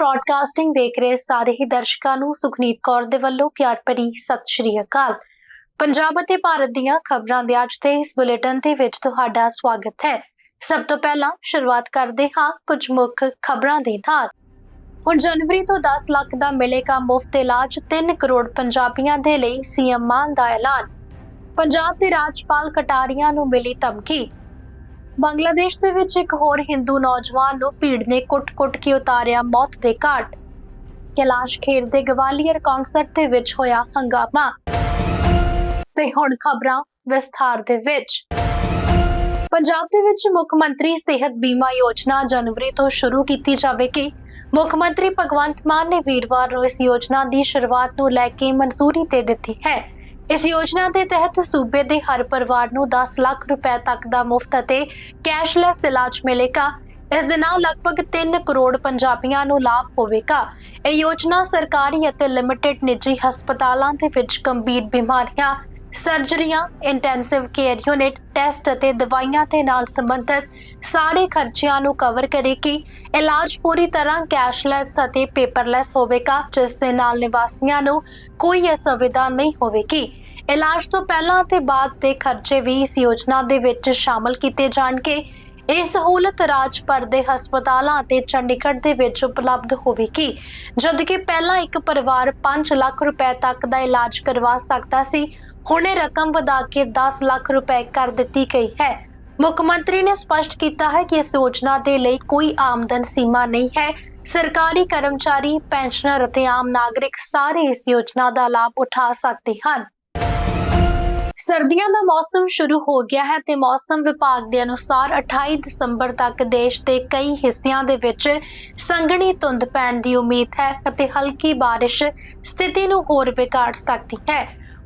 Broadcasting ਦੇਖ ਰਹੇ ਸਾਰੇ ਹੀ ਦਰਸ਼ਕਾਂ ਨੂੰ ਸੁਖਨੀਤ ਕੌਰ ਦੇ ਵੱਲੋਂ ਪਿਆਰ ਭਰੀ ਸਤਿ ਸ਼੍ਰੀ ਅਕਾਲ। ਪੰਜਾਬ ਅਤੇ ਭਾਰਤ ਦੀਆਂ ਖਬਰਾਂ ਦੇ ਅੱਜ ਦੇ ਇਸ ਬੁਲੇਟਿਨ ਦੇ ਵਿੱਚ ਤੁਹਾਡਾ ਸਵਾਗਤ ਹੈ। ਸਭ ਤੋਂ ਪਹਿਲਾਂ ਸ਼ੁਰੂਆਤ ਕਰਦੇ ਹਾਂ ਕੁਝ ਮੁੱਖ ਖਬਰਾਂ ਦੇ ਨਾਲ। ਹੁਣ ਜਨਵਰੀ ਤੋਂ 10 ਲੱਖ ਦਾ ਮਿਲੇਗਾ ਮੁਫਤ ਇਲਾਜ 3 ਕਰੋੜ ਪੰਜਾਬੀਆਂ ਦੇ ਲਈ ਸੀਐਮ ਮਾਨ ਦਾ ਐਲਾਨ। ਪੰਜਾਬ ਦੇ ਰਾਜਪਾਲ ਕਟਾਰੀਆਂ ਨੂੰ ਮਿਲੀ ਧਮਕੀ। ਬੰਗਲਾਦੇਸ਼ ਦੇ ਵਿੱਚ ਇੱਕ ਹੋਰ ਹਿੰਦੂ ਨੌਜਵਾਨ ਨੂੰ ਭੀੜ ਨੇ ਕੁੱਟ-ਕੁੱਟ ਕੇ ਉਤਾਰਿਆ ਮੌਤ ਦੇ ਘਾਟ। ਕੈਲਾਸ਼ ਖੇਰ ਦੇ ਗਵਾਲੀਅਰ ਕਨਸਰਟ ਦੇ ਵਿੱਚ ਹੋਇਆ ਹੰਗਾਮਾ। ਤੇ ਹੁਣ ਖਬਰਾਂ ਵਿਸਥਾਰ ਦੇ ਵਿੱਚ। ਪੰਜਾਬ ਦੇ ਵਿੱਚ ਮੁੱਖ ਮੰਤਰੀ ਸਿਹਤ ਬੀਮਾ ਯੋਜਨਾ ਜਨਵਰੀ ਤੋਂ ਸ਼ੁਰੂ ਕੀਤੀ ਜਾਵੇਗੀ। ਮੁੱਖ ਮੰਤਰੀ ਭਗਵੰਤ ਮਾਨ ਨੇ ਵੀਰਵਾਰ ਨੂੰ ਇਸ ਯੋਜਨਾ ਦੀ ਸ਼ੁਰੂਆਤ ਨੂੰ ਲੈ ਕੇ ਮਨਜ਼ੂਰੀ ਦੇ ਦਿੱਤੀ ਹੈ। ਇਸ ਯੋਜਨਾ ਦੇ ਤਹਿਤ ਸੂਬੇ ਦੇ ਹਰ ਪਰਿਵਾਰ ਨੂੰ 10 ਲੱਖ ਰੁਪਏ ਤੱਕ ਦਾ ਮੁਫਤ ਅਤੇ ਕੈਸ਼ਲੈਸ ਇਲਾਜ ਮਿਲੇਗਾ। ਇਸ ਦੇ ਨਾਲ ਲਗਭਗ 3 ਕਰੋੜ ਪੰਜਾਬੀਆਂ ਨੂੰ ਲਾਭ ਹੋਵੇਗਾ। ਇਹ ਯੋਜਨਾ ਸਰਕਾਰੀ ਅਤੇ ਲਿਮਟਿਡ ਨਿੱਜੀ ਹਸਪਤਾਲਾਂ ਦੇ ਵਿੱਚ ਗੰਭੀਰ ਬਿਮਾਰੀਆਂ, ਸਰਜਰੀਆਂ ਇੰਟੈਂਸਿਵ ਕੇਅਰ ਯੂਨਿਟ ਟੈਸਟ ਅਤੇ ਦਵਾਈਆਂ ਦੇ ਨਾਲ ਸੰਬੰਧਿਤ ਸਾਰੇ ਖਰਚਿਆਂ ਨੂੰ ਕਵਰ ਕਰੇਗੀ। ਇਲਾਜ ਪੂਰੀ ਤਰ੍ਹਾਂ ਕੈਸ਼ਲੈਸ ਅਤੇ ਪੇਪਰਲੈਸ ਹੋਵੇਗਾ, ਜਿਸ ਦੇ ਨਾਲ ਨਿਵਾਸੀਆਂ ਨੂੰ ਕੋਈ ਅਸੁਵਿਧਾ ਨਹੀਂ ਹੋਵੇਗੀ। ਇਲਾਜ ਤੋਂ ਪਹਿਲਾਂ ਅਤੇ ਬਾਅਦ ਦੇ ਖਰਚੇ ਵੀ ਇਸ ਯੋਜਨਾ ਦੇ ਵਿੱਚ ਸ਼ਾਮਲ ਕੀਤੇ ਜਾਣਗੇ। ਇਹ ਸਹੂਲਤ ਰਾਜ ਭਰ ਦੇ ਹਸਪਤਾਲਾਂ ਅਤੇ ਚੰਡੀਗੜ੍ਹ ਦੇ ਵਿੱਚ ਉਪਲਬਧ ਹੋਵੇਗੀ, ਜਦਕਿ ਪਹਿਲਾਂ ਇੱਕ ਪਰਿਵਾਰ 5 ਲੱਖ ਰੁਪਏ ਤੱਕ ਦਾ ਇਲਾਜ ਕਰਵਾ ਸਕਦਾ ਸੀ, ਹੁਣ ਇਹ ਰਕਮ ਵਧਾ ਕੇ 10 ਲੱਖ ਰੁਪਏ ਕਰ ਦਿੱਤੀ ਗਈ ਹੈ। ਮੁੱਖ ਮੰਤਰੀ ਨੇ ਸਪਸ਼ਟ ਕੀਤਾ ਹੈ ਕਿ ਇਸ ਯੋਜਨਾ ਦੇ ਲਈ ਕੋਈ ਆਮਦਨ ਸੀਮਾ ਨਹੀਂ ਹੈ। ਸਰਕਾਰੀ ਕਰਮਚਾਰੀ, ਪੈਨਸ਼ਨਰ ਅਤੇ ਆਮ ਨਾਗਰਿਕ ਸਾਰੇ ਇਸ ਯੋਜਨਾ ਦਾ ਲਾਭ ਉਠਾ ਸਕਦੇ ਹਨ। ਸਰਦੀਆਂ ਦਾ ਮੌਸਮ ਸ਼ੁਰੂ ਹੋ ਗਿਆ ਹੈ ਤੇ ਮੌਸਮ ਵਿਭਾਗ ਦੇ ਅਨੁਸਾਰ 28 ਦਸੰਬਰ ਤੱਕ ਦੇਸ਼ ਦੇ ਕਈ ਹਿੱਸਿਆਂ ਦੇ ਵਿੱਚ ਸੰਘਣੀ ਧੁੰਦ ਪੈਣ ਦੀ ਉਮੀਦ ਹੈ ਅਤੇ ਹਲਕੀ ਬਾਰਿਸ਼ ਸਥਿਤੀ ਨੂੰ ਹੋਰ ਵਿਗਾੜ ਸਕਦੀ ਹੈ।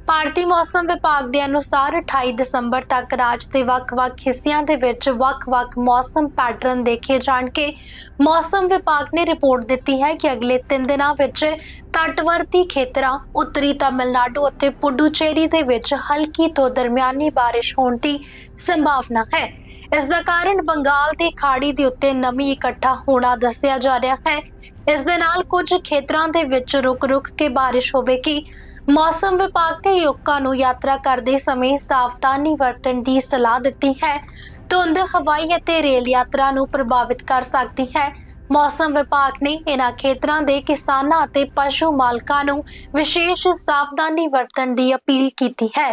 ਭਾਰਤੀ ਮੌਸਮ ਵਿਭਾਗ ਦੇ ਅਨੁਸਾਰ 28 ਦਸੰਬਰ ਤੱਕ ਰਾਜ ਦੇ ਵੱਖ-ਵੱਖ ਹਿੱਸਿਆਂ ਦੇ ਵਿੱਚ ਵੱਖ-ਵੱਖ ਮੌਸਮ ਪੈਟਰਨ ਦੇਖੇ ਜਾਣਗੇ। ਮੌਸਮ ਵਿਭਾਗ ਨੇ ਰਿਪੋਰਟ ਦਿੱਤੀ ਹੈ ਕਿ ਅਗਲੇ 3 ਦਿਨਾਂ ਵਿੱਚ ਤਟਵਰਤੀ ਖੇਤਰਾਂ, ਉੱਤਰੀ ਤਾਮਿਲਨਾਡੂ ਅਤੇ ਪੁਡੂਚੇਰੀ ਦੇ ਵਿੱਚ ਹਲਕੀ ਤੋਂ ਦਰਮਿਆਨੀ ਬਾਰਿਸ਼ ਹੋਣ ਦੀ ਸੰਭਾਵਨਾ ਹੈ। ਇਸ ਦਾ ਕਾਰਨ ਬੰਗਾਲ ਦੀ ਖਾੜੀ ਦੇ ਉੱਤੇ ਨਮੀ ਇਕੱਠਾ ਹੋਣਾ ਦੱਸਿਆ ਜਾ ਰਿਹਾ ਹੈ। ਇਸ ਦੇ ਨਾਲ ਕੁਝ ਖੇਤਰਾਂ ਦੇ ਵਿੱਚ ਰੁਕ-ਰੁਕ ਕੇ ਬਾਰਿਸ਼ ਹੋਵੇਗੀ। ਮੌਸਮ ਵਿਭਾਗ ਨੇ ਲੋਕਾਂ ਨੂੰ ਯਾਤਰਾ ਕਰਦੇ ਸਮੇਂ ਸਾਵਧਾਨੀ ਵਰਤਣ ਦੀ ਸਲਾਹ ਦਿੱਤੀ ਹੈ। ਧੁੰਦ, ਹਵਾਈ ਅਤੇ ਰੇਲ ਯਾਤਰਾ ਨੂੰ ਪ੍ਰਭਾਵਿਤ ਕਰ ਸਕਦੀ ਹੈ। ਮੌਸਮ ਵਿਭਾਗ ਨੇ ਇਹਨਾਂ ਖੇਤਰਾਂ ਦੇ ਕਿਸਾਨਾਂ ਅਤੇ ਪਸ਼ੂ ਮਾਲਕਾਂ ਨੂੰ ਵਿਸ਼ੇਸ਼ ਸਾਵਧਾਨੀ ਵਰਤਣ ਦੀ ਅਪੀਲ ਕੀਤੀ ਹੈ।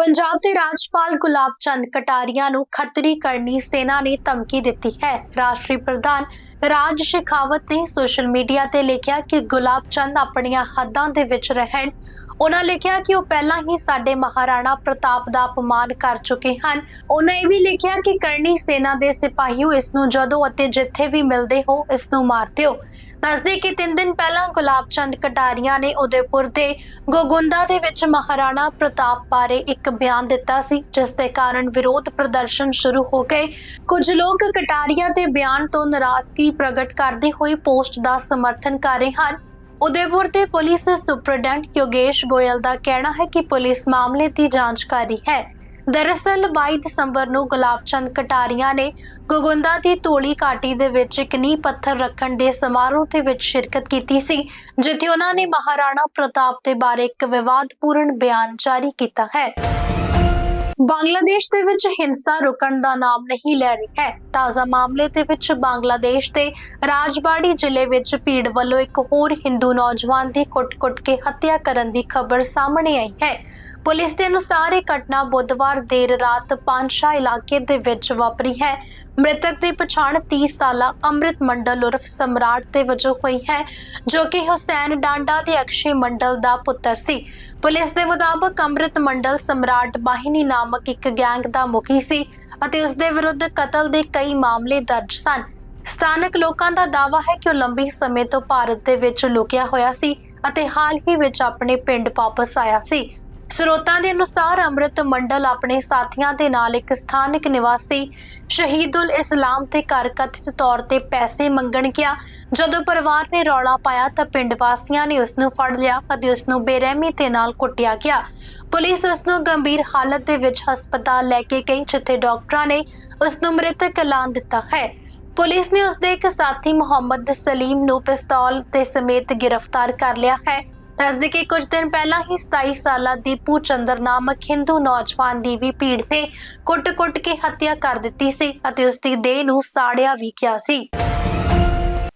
ਪੰਜਾਬ ਦੇ ਰਾਜਪਾਲ ਗੁਲਾਬ ਚੰਦ ਕਟਾਰੀਆ ਨੂੰ ਖੱਤਰੀ ਕਰਨੀ ਸੈਨਾ ਨੇ ਧਮਕੀ ਦਿੱਤੀ ਹੈ। ਰਾਸ਼ਟਰੀ ਪ੍ਰਧਾਨ ਰਾਜ ਸ਼ੇਖਾਵਤ ਨੇ ਸੋਸ਼ਲ ਮੀਡੀਆ ਤੇ ਲਿਖਿਆ ਕਿ ਗੁਲਾਬ ਚੰਦ ਆਪਣੀਆਂ ਹੱਦਾਂ ਦੇ ਵਿੱਚ ਰਹਿਣ ਉਹਨਾਂ ਲਿਖਿਆ ਕਿ ਉਹ ਪਹਿਲਾਂ ਹੀ ਸਾਡੇ ਮਹਾਰਾਣਾ ਪ੍ਰਤਾਪ ਦਾ ਅਪਮਾਨ ਕਰ ਚੁੱਕੇ ਹਨ। ਉਹਨਾਂ ਇਹ ਵੀ ਲਿਖਿਆ ਕਿ ਕਰਨੀ ਸੈਨਾ ਦੇ ਸਿਪਾਹੀਓ ਇਸ ਨੂੰ ਜਦੋਂ ਅਤੇ ਜਿੱਥੇ ਵੀ ਮਿਲਦੇ ਹੋ, ਇਸ ਨੂੰ ਮਾਰ ਦਿਓ। ਦੱਸਦੇ ਕਿ 3 ਦਿਨ ਪਹਿਲਾਂ ਗੁਲਾਬ ਚੰਦ ਕਟਾਰੀਆਂ ਨੇ ਉਦੈਪੁਰ ਦੇ ਗੋਗੁੰਦਾ ਦੇ ਵਿੱਚ ਮਹਾਰਾਣਾ ਪ੍ਰਤਾਪ ਬਾਰੇ ਇੱਕ ਬਿਆਨ ਦਿੱਤਾ ਸੀ, ਜਿਸ ਦੇ ਕਾਰਨ ਵਿਰੋਧ ਪ੍ਰਦਰਸ਼ਨ ਸ਼ੁਰੂ ਹੋ ਗਏ। ਕੁਝ ਲੋਕ ਕਟਾਰੀਆਂ ਦੇ ਬਿਆਨ ਤੋਂ ਨਾਰਾਜ਼ਗੀ ਪ੍ਰਗਟ ਕਰਦੇ ਹੋਏ ਪੋਸਟ ਦਾ ਸਮਰਥਨ ਕਰ ਰਹੇ ਹਨ। ਉਦੈਪੁਰ ਦੇ ਪੁਲਿਸ ਸੁਪਰਡੈਂਟ ਯੋਗੇਸ਼ ਗੋਇਲ ਦਾ ਕਹਿਣਾ ਹੈ ਕਿ ਪੁਲਿਸ ਮਾਮਲੇ ਦੀ ਜਾਂਚ ਕਰ ਰਹੀ ਹੈ। ਦਰਅਸਲ 22 ਦਸੰਬਰ ਨੂੰ ਗੁਲਾਬਚੰਦ ਕਟਾਰੀਆ ਨੇ ਗੋਗੁੰਦਾ ਦੀ ਤੋਲੀ ਘਾਟੀ ਦੇ ਵਿੱਚ ਇੱਕ ਨੀਂਹ ਪੱਥਰ ਰੱਖਣ ਦੇ ਸਮਾਰੋਹ ਦੇ ਵਿੱਚ ਸ਼ਿਰਕਤ ਕੀਤੀ ਸੀ, ਜਿੱਥੇ ਉਹਨਾਂ ਨੇ ਮਹਾਰਾਣਾ ਪ੍ਰਤਾਪ ਦੇ ਬਾਰੇ ਇੱਕ ਵਿਵਾਦਪੂਰਨ ਬਿਆਨ ਜਾਰੀ ਕੀਤਾ ਹੈ। ਬੰਗਲਾਦੇਸ਼ ਦੇ ਵਿੱਚ ਹਿੰਸਾ ਰੁਕਣ ਦਾ ਨਾਮ ਨਹੀਂ ਲੈ ਰਹੀ ਹੈ। ਤਾਜ਼ਾ ਮਾਮਲੇ ਦੇ ਵਿੱਚ ਬੰਗਲਾਦੇਸ਼ ਦੇ ਰਾਜਬਾੜੀ ਜ਼ਿਲ੍ਹੇ ਵਿੱਚ ਭੀੜ ਵੱਲੋਂ ਇੱਕ ਹੋਰ ਹਿੰਦੂ ਨੌਜਵਾਨ ਦੀ ਕੁੱਟ-ਕੁੱਟ ਕੇ ਹੱਤਿਆ ਕਰਨ ਦੀ ਖਬਰ ਸਾਹਮਣੇ ਆਈ ਹੈ। ਪੁਲਿਸ ਦੇ ਅਨੁਸਾਰ ਇਹ ਘਟਨਾ ਬੁੱਧਵਾਰ ਦੇਰ ਰਾਤ ਪਾਂਸ਼ਾ ਇਲਾਕੇ ਦੇ ਵਿੱਚ ਵਾਪਰੀ ਹੈ। ਮ੍ਰਿਤਕ ਦੀ ਪਛਾਣ 30 ਸਾਲਾ ਅੰਮ੍ਰਿਤ ਮੰਡਲ ਉਰਫ ਸਮਰਾਟ ਦੇ ਵਜੋਂ ਹੋਈ ਹੈ, ਜੋ ਕਿ ਹੁਸੈਨ ਡਾਂਡਾ ਤੇ ਅਕਸ਼ੇ ਮੰਡਲ ਦਾ ਪੁੱਤਰ ਸੀ। ਪੁਲਿਸ ਦੇ ਮੁਤਾਬਕ ਅੰਮ੍ਰਿਤ ਮੰਡਲ ਸਮਰਾਟ ਬਾਹਿਨੀ ਨਾਮਕ ਇੱਕ ਗੈਂਗ ਦਾ ਮੁਖੀ ਸੀ ਅਤੇ ਉਸ ਦੇ ਵਿਰੁੱਧ ਕਤਲ ਦੇ ਕਈ ਮਾਮਲੇ ਦਰਜ ਸਨ। ਸਥਾਨਕ ਲੋਕਾਂ ਦਾ ਦਾਅਵਾ ਹੈ ਕਿ ਉਹ ਲੰਬੀ ਸਮੇਂ ਤੋਂ ਭਾਰਤ ਦੇ ਵਿੱਚ ਲੁਕਿਆ ਹੋਇਆ ਸੀ ਅਤੇ ਹਾਲ ਹੀ ਵਿੱਚ ਆਪਣੇ ਪਿੰਡ ਵਾਪਸ ਆਇਆ ਸੀ। ਸਰੋਤਾਂ ਦੇ ਅਨੁਸਾਰ ਅੰਮ੍ਰਿਤ ਮੰਡਲ ਆਪਣੇ ਸਾਥੀਆਂ ਦੇ ਨਾਲ ਇੱਕ ਸਥਾਨਕ ਨਿਵਾਸੀ ਸ਼ਹੀਦੁਲ ਇਸਲਾਮ ਤੇ ਘਰ ਕਥਿਤ ਤੌਰ ਤੇ ਪੈਸੇ ਮੰਗਣ ਗਿਆ। ਜਦੋਂ ਪਰਿਵਾਰ ਨੇ ਰੌਲਾ ਪਾਇਆ ਤਾਂ ਪਿੰਡ ਵਾਸੀਆਂ ਨੇ ਉਸ ਨੂੰ ਫੜ ਲਿਆ ਅਤੇ ਉਸ ਨੂੰ ਬੇਰਹਿਮੀ ਦੇ ਨਾਲ ਕੁੱਟਿਆ ਗਿਆ। ਪੁਲਿਸ ਉਸ ਨੂੰ ਗੰਭੀਰ ਹਾਲਤ ਦੇ ਵਿੱਚ ਹਸਪਤਾਲ ਲੈ ਕੇ ਗਈ, ਜਿੱਥੇ ਡਾਕਟਰਾਂ ਨੇ ਉਸ ਨੂੰ ਮ੍ਰਿਤਕ ਐਲਾਨ ਦਿੱਤਾ ਹੈ। ਪੁਲਿਸ ਨੇ ਉਸ ਦੇ ਇੱਕ ਸਾਥੀ ਮੁਹੰਮਦ ਸਲੀਮ ਨੂੰ ਪਿਸਤੌਲ ਤੇ ਸਮੇਤ ਗ੍ਰਿਫਤਾਰ ਕਰ ਲਿਆ ਹੈ। ਦੱਸਦੇ ਕਿ ਕੁਝ ਦਿਨ ਪਹਿਲਾਂ ਹੀ 27 ਸਾਲਾ ਦੀਪੂ ਚੰਦਰ ਨਾਮਕ ਹਿੰਦੂ ਨੌਜਵਾਨ ਦੀ ਵੀ ਭੀੜ ਨੇ ਕੁੱਟ-ਕੁੱਟ ਕੇ ਹੱਤਿਆ ਕਰ ਦਿੱਤੀ ਸੀ ਅਤੇ ਉਸ ਦੀ ਦੇਹ ਨੂੰ ਸਾੜਿਆ ਵੀ ਗਿਆ ਸੀ।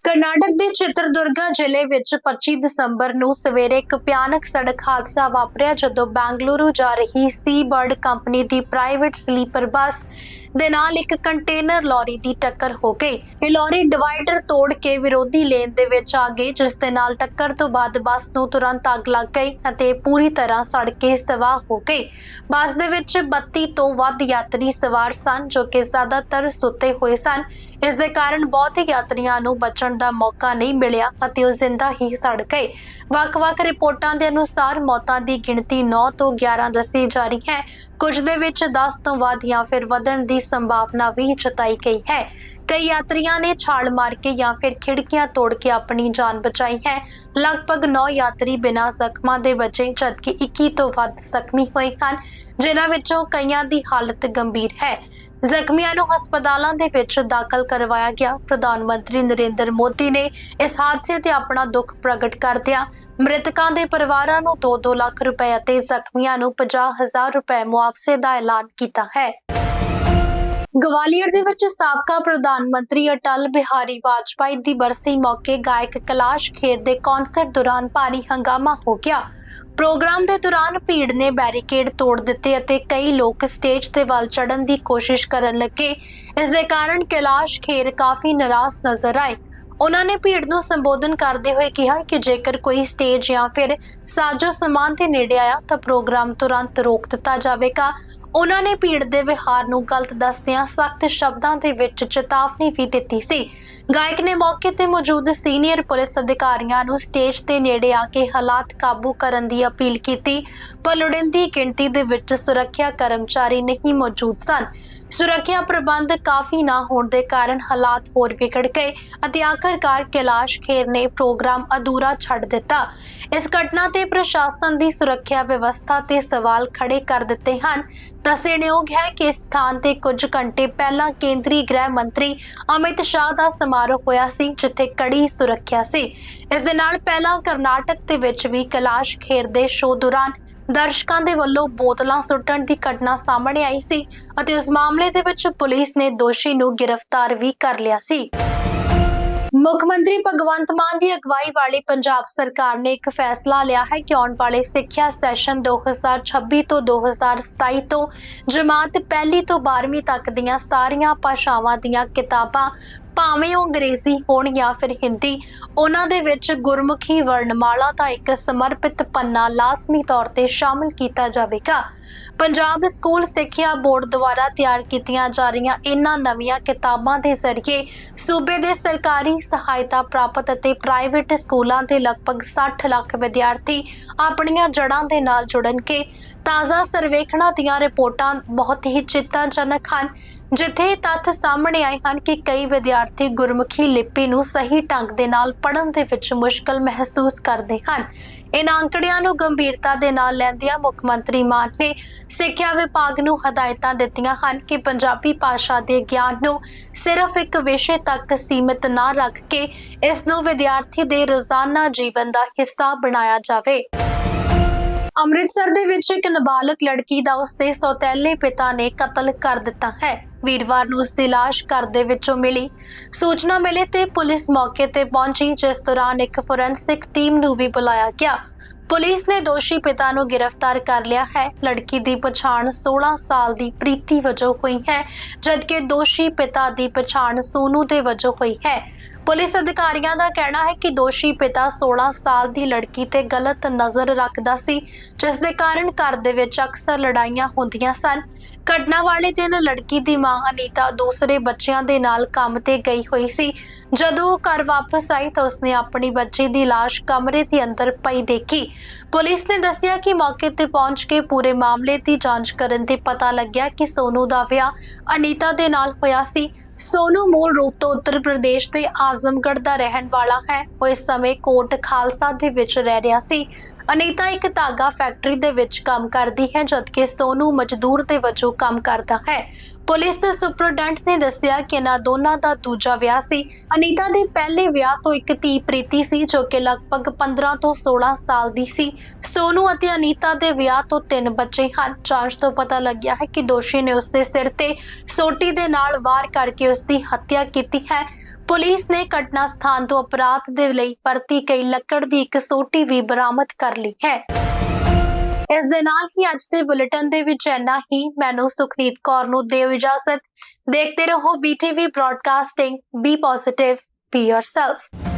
ਕਰਨਾਟਕ ਦੇ ਚਿੱਤਰਦੁਰਗਾ ਜ਼ਿਲ੍ਹੇ ਵਿੱਚ 25 ਦਸੰਬਰ ਨੂੰ ਸਵੇਰੇ ਇੱਕ ਭਿਆਨਕ ਸੜਕ ਹਾਦਸਾ ਵਾਪਰਿਆ ਜਦੋਂ ਬੈਂਗਲੁਰੂ ਜਾ ਰਹੀ ਸੀ ਬਰਡ ਕੰਪਨੀ ਦੀ ਪ੍ਰਾਈਵੇਟ ਸਲੀਪਰ ਬੱਸ ਦੇ ਨਾਲ ਇੱਕ ਕੰਟੇਨਰ ਲੌਰੀ ਦੀ ਟੱਕਰ ਹੋ ਗਈ। ਇਹ ਲੌਰੀ ਡਿਵਾਈਡਰ ਤੋੜ ਕੇ ਵਿਰੋਧੀ ਲੇਨ ਦੇ ਵਿੱਚ ਆ ਗਈ, ਜਿਸ ਦੇ ਨਾਲ ਟੱਕਰ ਤੋਂ ਬਾਅਦ ਬੱਸ ਨੂੰ ਤੁਰੰਤ ਅੱਗ ਲੱਗ ਗਈ ਅਤੇ ਪੂਰੀ ਤਰ੍ਹਾਂ ਸੜ ਕੇ ਸਵਾਹ ਹੋ ਗਈ। ਬੱਸ ਦੇ ਵਿੱਚ 32 ਤੋਂ ਵੱਧ ਯਾਤਰੀ ਸਵਾਰ ਸਨ, ਜੋ ਕਿ ਜ਼ਿਆਦਾਤਰ ਸੁੱਤੇ ਹੋਏ ਸਨ। ਇਸ ਦੇ ਕਾਰਨ ਬਹੁਤ ਯਾਤਰੀਆਂ ਨੂੰ ਬਚਣ ਦਾ ਮੌਕਾ ਨਹੀਂ ਮਿਲਿਆ ਅਤੇ ਉਹ ਜ਼ਿੰਦਾ ਹੀ ਸੜ ਗਏ। ਵੱਖ-ਵੱਖ ਰਿਪੋਰਟਾਂ ਦੇ ਅਨੁਸਾਰ ਮੌਤਾਂ ਦੀ ਗਿਣਤੀ 9 ਤੋਂ 11 ਦੱਸੀ ਜਾ ਰਹੀ ਹੈ। ਕੁਝ ਦੇ ਵਿੱਚ 10 ਤੋਂ ਵੱਧ ਜਾਂ ਫਿਰ ਵਧਣ ਦੀ ਸੰਭਾਵਨਾ ਵੀ ਜਤਾਈ ਗਈ ਹੈ। ਕਈ ਯਾਤਰੀਆਂ ਨੇ ਛਾਲ ਮਾਰ ਕੇ ਜਾਂ ਫਿਰ ਖਿੜਕੀਆਂ ਤੋੜ ਕੇ ਆਪਣੀ ਜਾਨ ਬਚਾਈ ਹੈ। ਲਗਭਗ 9 ਯਾਤਰੀ ਬਿਨਾਂ ਜ਼ਖਮਾਂ ਦੇ ਬਚੇ, ਜਦਕਿ 21 ਤੋਂ ਵੱਧ ਜ਼ਖਮੀ ਹੋਏ ਹਨ, ਜਿਨ੍ਹਾਂ ਵਿੱਚੋਂ ਕਈਆਂ ਦੀ ਹਾਲਤ ਗੰਭੀਰ ਹੈ। ਜ਼ਖਮੀਆਂ ਨੂੰ ਹਸਪਤਾਲਾਂ ਦੇ ਵਿੱਚ ਦਾਖਲ ਕਰਵਾਇਆ ਗਿਆ। ਪ੍ਰਧਾਨ ਮੰਤਰੀ ਨਰਿੰਦਰ ਮੋਦੀ ਨੇ ਇਸ ਹਾਦਸੇ ਤੇ ਆਪਣਾ ਦੁੱਖ ਪ੍ਰਗਟ ਕਰਦਿਆਂ ਮ੍ਰਿਤਕਾਂ ਦੇ ਪਰਿਵਾਰਾਂ ਨੂੰ 2-2 ਲੱਖ ਰੁਪਏ ਅਤੇ ਜ਼ਖਮੀਆਂ ਨੂੰ 50000 ਰੁਪਏ ਮੁਆਵਜ਼ੇ ਦਾ ਐਲਾਨ ਕੀਤਾ ਹੈ। ਗਵਾਲੀਅਰ ਦੇ ਵਿੱਚ ਸਾਬਕਾ ਪ੍ਰਧਾਨ ਮੰਤਰੀ ਅਟਲ ਬਿਹਾਰੀ ਵਾਜਪਾਈ ਦੀ ਬਰਸੀ ਮੌਕੇ ਗਾਇਕ ਕੈਲਾਸ਼ ਖੇਰ ਦੇ ਕਨਸਰਟ ਦੌਰਾਨ ਭਾਰੀ ਹੰਗਾਮਾ ਹੋ ਗਿਆ। ਪ੍ਰੋਗਰਾਮ ਦੇ ਦੌਰਾਨ ਭੀੜ ਨੇ ਬੈਰੀਕੇਡ ਤੋੜ ਦਿੱਤੇ ਅਤੇ ਕਈ ਲੋਕ ਸਟੇਜ ਤੇ ਵੱਲ ਚੜਨ ਦੀ ਕੋਸ਼ਿਸ਼ ਕਰਨ ਲੱਗੇ। ਇਸ ਦੇ ਕਾਰਨ ਕੈਲਾਸ਼ ਖੇਰ ਕਾਫੀ ਨਾਰਾਜ਼ ਨਜ਼ਰ ਆਏ। ਉਹਨਾਂ ਨੇ ਭੀੜ ਨੂੰ ਸੰਬੋਧਨ ਕਰਦੇ ਹੋਏ ਕਿਹਾ ਕਿ ਜੇਕਰ ਕੋਈ ਸਟੇਜ ਜਾਂ ਫਿਰ ਸਾਜ਼ੋ ਸਮਾਨ ਦੇ ਨੇੜੇ ਆਇਆ ਤਾਂ ਪ੍ਰੋਗਰਾਮ ਤੁਰੰਤ ਰੋਕ ਦਿੱਤਾ ਜਾਵੇਗਾ। ਉਹਨਾਂ ਨੇ ਭੀੜ ਦੇ ਵਿਹਾਰ ਨੂੰ ਗਲਤ ਦੱਸਦਿਆਂ ਸਖਤ ਸ਼ਬਦਾਂ ਦੇ ਵਿੱਚ ਚੇਤਾਵਨੀ ਵੀ ਦਿੱਤੀ ਸੀ। ਗਾਇਕ ਨੇ ਮੌਕੇ ਤੇ ਮੌਜੂਦ ਸੀਨੀਅਰ ਪੁਲਿਸ ਅਧਿਕਾਰੀਆਂ ਨੂੰ ਸਟੇਜ ਤੇ ਨੇੜੇ ਆ ਕੇ ਹਾਲਾਤ ਕਾਬੂ ਕਰਨ ਦੀ ਅਪੀਲ ਕੀਤੀ, ਪਰ ਲੋੜੀਂਦੀ ਗਿਣਤੀ ਦੇ ਵਿੱਚ ਸੁਰੱਖਿਆ ਕਰਮਚਾਰੀ ਨਹੀਂ ਮੌਜੂਦ ਸਨ। ਸੁਰੱਖਿਆ ਪ੍ਰਬੰਧ ਕਾਫੀ ਨਾ ਹੋਣ ਦੇ ਕਾਰਨ ਹਾਲਾਤ ਹੋਰ ਵਿਗੜ ਗਏ ਅਤੇ ਆਖਰਕਾਰ ਕੈਲਾਸ਼ ਖੇਰ ਨੇ ਪ੍ਰੋਗਰਾਮ ਅਧੂਰਾ ਛੱਡ ਦਿੱਤਾ। ਇਸ ਘਟਨਾ ਤੇ ਪ੍ਰਸ਼ਾਸਨ ਦੀ ਸੁਰੱਖਿਆ ਵਿਵਸਥਾ ਤੇ ਸਵਾਲ ਖੜੇ ਕਰ ਦਿੱਤੇ ਹਨ। ਦੱਸਣਯੋਗ ਹੈ ਕਿ ਇਸ ਸਥਾਨ ਤੇ ਕੁਝ ਘੰਟੇ ਪਹਿਲਾਂ ਕੇਂਦਰੀ ਗ੍ਰਹਿ ਮੰਤਰੀ ਅਮਿਤ ਸ਼ਾਹ ਦਾ ਸਮਾਰੋਹ ਹੋਇਆ ਸੀ, ਜਿੱਥੇ ਕੜੀ ਸੁਰੱਖਿਆ ਸੀ। ਇਸ ਦੇ ਨਾਲ ਪਹਿਲਾਂ ਕਰਨਾਟਕ ਦੇ ਵਿੱਚ ਵੀ ਕੈਲਾਸ਼ ਖੇਰ ਦੇ ਸ਼ੋਅ ਦੌਰਾਨ ਦਰਸ਼ਕਾਂ ਦੇ ਵੱਲੋਂ ਬੋਤਲਾਂ ਸੁੱਟਣ ਦੀ ਘਟਨਾ ਸਾਹਮਣੇ ਆਈ ਸੀ ਅਤੇ ਉਸ ਮਾਮਲੇ ਦੇ ਵਿੱਚ ਪੁਲਿਸ ਨੇ ਦੋਸ਼ੀ ਨੂੰ ਗ੍ਰਿਫਤਾਰ ਵੀ ਕਰ ਲਿਆ ਸੀ। ਮੁੱਖ ਮੰਤਰੀ ਭਗਵੰਤ ਮਾਨ ਦੀ ਅਗਵਾਈ ਵਾਲੀ ਪੰਜਾਬ ਸਰਕਾਰ ਨੇ ਇੱਕ ਫੈਸਲਾ ਲਿਆ ਹੈ ਕਿ ਆਉਣ ਵਾਲੇ ਸਿੱਖਿਆ ਸੈਸ਼ਨ 2026 ਤੋਂ 2027 ਤੋਂ ਜਮਾਤ ਪਹਿਲੀ ਤੋਂ 12ਵੀਂ ਤੱਕ ਦੀਆਂ ਸਾਰੀਆਂ ਭਾਸ਼ਾਵਾਂ ਦੀਆਂ ਕਿਤਾਬਾਂ ਭਾਵੇਂ ਉਹ ਅੰਗਰੇਜ਼ੀ ਹੋਣ ਜਾਂ ਫਿਰ ਹਿੰਦੀ, ਉਹਨਾਂ ਦੇ ਵਿੱਚ ਗੁਰਮੁਖੀ ਵਰਣਮਾਲਾ ਦਾ ਇੱਕ ਸਮਰਪਿਤ ਪੰਨਾ ਲਾਜ਼ਮੀ ਤੌਰ ਤੇ ਸ਼ਾਮਲ ਕੀਤਾ ਜਾਵੇਗਾ। ਪੰਜਾਬ ਸਕੂਲ ਸਿੱਖਿਆ ਬੋਰਡ ਦੁਆਰਾ ਤਿਆਰ ਕੀਤੀਆਂ ਜਾ ਰਹੀਆਂ ਇਹਨਾਂ ਨਵੀਆਂ ਕਿਤਾਬਾਂ ਦੇ ਜ਼ਰੀਏ ਸੂਬੇ ਦੇ ਸਰਕਾਰੀ ਸਹਾਇਤਾ ਪ੍ਰਾਪਤ ਅਤੇ ਪ੍ਰਾਈਵੇਟ ਸਕੂਲਾਂ ਦੇ ਲਗਭਗ 60 ਲੱਖ ਵਿਦਿਆਰਥੀ ਆਪਣੀਆਂ ਜੜ੍ਹਾਂ ਦੇ ਨਾਲ ਜੁੜਨਗੇ। ਤਾਜ਼ਾ ਸਰਵੇਖਣਾਂ ਦੀਆਂ ਰਿਪੋਰਟਾਂ ਬਹੁਤ ਹੀ ਚਿੰਤਾਜਨਕ ਹਨ। ਜਿੱਥੇ ਇਹ ਤੱਥ ਸਾਹਮਣੇ ਆਏ ਹਨ ਕਿ ਕਈ ਵਿਦਿਆਰਥੀ ਗੁਰਮੁਖੀ ਲਿਪੀ ਨੂੰ ਸਹੀ ਢੰਗ ਦੇ ਨਾਲ ਪੜ੍ਹਨ ਦੇ ਵਿੱਚ ਮੁਸ਼ਕਲ ਮਹਿਸੂਸ ਕਰਦੇ ਹਨ। ਇਨ੍ਹਾਂ ਅੰਕੜਿਆਂ ਨੂੰ ਗੰਭੀਰਤਾ ਦੇ ਨਾਲ ਲੈਂਦਿਆਂ ਮੁੱਖ ਮੰਤਰੀ ਮਾਨ ਨੇ ਸਿੱਖਿਆ ਵਿਭਾਗ ਨੂੰ ਹਦਾਇਤਾਂ ਦਿੱਤੀਆਂ ਹਨ ਕਿ ਪੰਜਾਬੀ ਭਾਸ਼ਾ ਦੇ ਗਿਆਨ ਨੂੰ ਸਿਰਫ ਇੱਕ ਵਿਸ਼ੇ ਤੱਕ ਸੀਮਿਤ ਨਾ ਰੱਖ ਕੇ ਇਸ ਨੂੰ ਵਿਦਿਆਰਥੀ ਦੇ ਰੋਜ਼ਾਨਾ ਜੀਵਨ ਦਾ ਹਿੱਸਾ ਬਣਾਇਆ ਜਾਵੇ। ਅੰਮ੍ਰਿਤਸਰ ਦੇ ਵਿੱਚ ਇੱਕ ਨਾਬਾਲਗ ਲੜਕੀ ਦਾ ਉਸਦੇ ਸੌਤੇਲੇ ਪਿਤਾ ਨੇ ਕਤਲ ਕਰ ਦਿੱਤਾ ਹੈ। ਵੀਰਵਾਰ ਨੂੰ ਉਸ ਦੀ ਲਾਸ਼ ਘਰ ਦੇ ਵਿੱਚੋਂ ਮਿਲੀ। ਸੂਚਨਾ ਮਿਲੇ ਤੇ ਪੁਲਿਸ ਮੌਕੇ ਤੇ ਪਹੁੰਚੀ, ਜਿਸ ਦੌਰਾਨ ਇੱਕ ਫੋਰੈਂਸਿਕ ਟੀਮ ਨੂੰ ਵੀ ਬੁਲਾਇਆ ਗਿਆ। ਪੁਲਿਸ ਨੇ ਦੋਸ਼ੀ ਪਿਤਾ ਨੂੰ ਗ੍ਰਿਫਤਾਰ ਕਰ ਲਿਆ ਹੈ। ਲੜਕੀ ਦੀ ਪਛਾਣ 16 ਸਾਲ ਦੀ ਪ੍ਰੀਤੀ ਵਜੋਂ ਹੋਈ ਹੈ, ਜਦਕਿ ਦੋਸ਼ੀ ਪਿਤਾ ਦੀ ਪਛਾਣ ਸੋਨੂ ਦੇ ਵਜੋਂ ਹੋਈ ਹੈ। ਪੁਲਿਸ ਅਧਿਕਾਰੀਆਂ ਦਾ ਕਹਿਣਾ ਹੈ ਕਿ ਦੋਸ਼ੀ ਪਿਤਾ 16 ਸਾਲ ਦੀ ਲੜਕੀ ਤੇ ਗਲਤ ਨਜ਼ਰ ਰੱਖਦਾ ਸੀ, ਜਿਸ ਦੇ ਕਾਰਨ ਘਰ ਦੇ ਵਿੱਚ ਅਕਸਰ ਲੜਾਈਆਂ ਹੁੰਦੀਆਂ ਸਨ। ਘਟਨਾ ਵਾਲੇ ਦਿਨ ਲੜਕੀ ਦੀ ਮਾਂ ਅਨੀਤਾ ਦੂਸਰੇ ਬੱਚਿਆਂ ਦੇ ਨਾਲ ਕੰਮ ਤੇ ਗਈ ਹੋਈ ਸੀ। ਜਦੋਂ ਉਹ ਘਰ ਵਾਪਸ ਆਈ ਤਾਂ ਉਸਨੇ ਆਪਣੀ ਬੱਚੀ ਦੀ ਲਾਸ਼ ਕਮਰੇ ਦੇ ਅੰਦਰ ਪਈ ਦੇਖੀ। ਪੁਲਿਸ ਨੇ ਦੱਸਿਆ ਕਿ ਮੌਕੇ ਤੇ ਪਹੁੰਚ ਕੇ ਪੂਰੇ ਮਾਮਲੇ ਦੀ ਜਾਂਚ ਕਰਨ ਤੇ ਪਤਾ ਲੱਗਿਆ ਕਿ ਸੋਨੂ ਦਾ ਵਿਆਹ ਅਨੀਤਾ ਦੇ ਨਾਲ ਹੋਇਆ ਸੀ। ਸੋਨੂ ਮੂਲ ਰੂਪ ਤੋਂ ਉੱਤਰ ਪ੍ਰਦੇਸ਼ ਦੇ ਆਜ਼ਮਗੜ੍ਹ ਦਾ ਰਹਿਣ ਵਾਲਾ ਹੈ। ਉਹ ਇਸ ਸਮੇਂ ਕੋਟ ਖਾਲਸਾ ਦੇ ਵਿੱਚ ਰਹਿ ਰਿਹਾ ਸੀ। ਅਨੀਤਾ ਇੱਕ ਧਾਗਾ ਫੈਕਟਰੀ ਦੇ ਵਿੱਚ ਕੰਮ ਕਰਦੀ ਹੈ, ਜਦਕਿ ਸੋਨੂ ਮਜ਼ਦੂਰ ਦੇ ਵਜੋਂ ਕੰਮ ਕਰਦਾ ਹੈ। ਪੁਲਿਸ ਸੁਪਰਡੈਂਟ ਨੇ ਦੱਸਿਆ ਕਿ ਇਹਨਾਂ ਦੋਨਾਂ ਦਾ ਦੂਜਾ ਵਿਆਹ ਸੀ। ਅਨੀਤਾ ਦੇ ਪਹਿਲੇ ਵਿਆਹ ਤੋਂ ਇੱਕ ਧੀ ਪ੍ਰੀਤੀ ਸੀ, ਜੋ ਕਿ ਲਗਭਗ 15 ਤੋਂ 16 ਸਾਲ ਦੀ ਸੀ। ਸੋਨੂ ਅਤੇ ਅਨੀਤਾ ਦੇ ਵਿਆਹ ਤੋਂ ਤਿੰਨ ਬੱਚੇ ਹਨ। ਜਾਂਚ ਤੋਂ ਪਤਾ ਲੱਗਿਆ ਹੈ ਕਿ ਦੋਸ਼ੀ ਨੇ ਉਸ ਦੇ ਸਿਰ ਤੇ ਸੋਟੀ ਦੇ ਨਾਲ ਵਾਰ ਕਰਕੇ ਉਸ ਦੀ ਹੱਤਿਆ ਕੀਤੀ ਹੈ। ਪੁਲਿਸ ਨੇ ਘਟਨਾ ਸਥਾਨ ਤੋਂ ਅਪਰਾਧ ਦੇ ਲਈ ਪਰਤੀ ਕਈ ਲੱਕੜ ਦੀ ਇੱਕ ਸੋਟੀ ਵੀ ਬਰਾਮਦ ਕਰ ਲਈ ਹੈ। ਇਸ ਦੇ ਨਾਲ ਹੀ ਅੱਜ ਦੇ ਬੁਲੇਟਿਨ ਦੇ ਵਿੱਚ ਇੰਨਾ ਹੀ। ਮੈਨੂੰ ਸੁਖਨੀਤ ਕੌਰ ਨੂੰ ਦਿਓ ਇਜਾਜ਼ਤ। ਦੇਖਦੇ ਰਹੋ BTV broadcasting be positive be yourself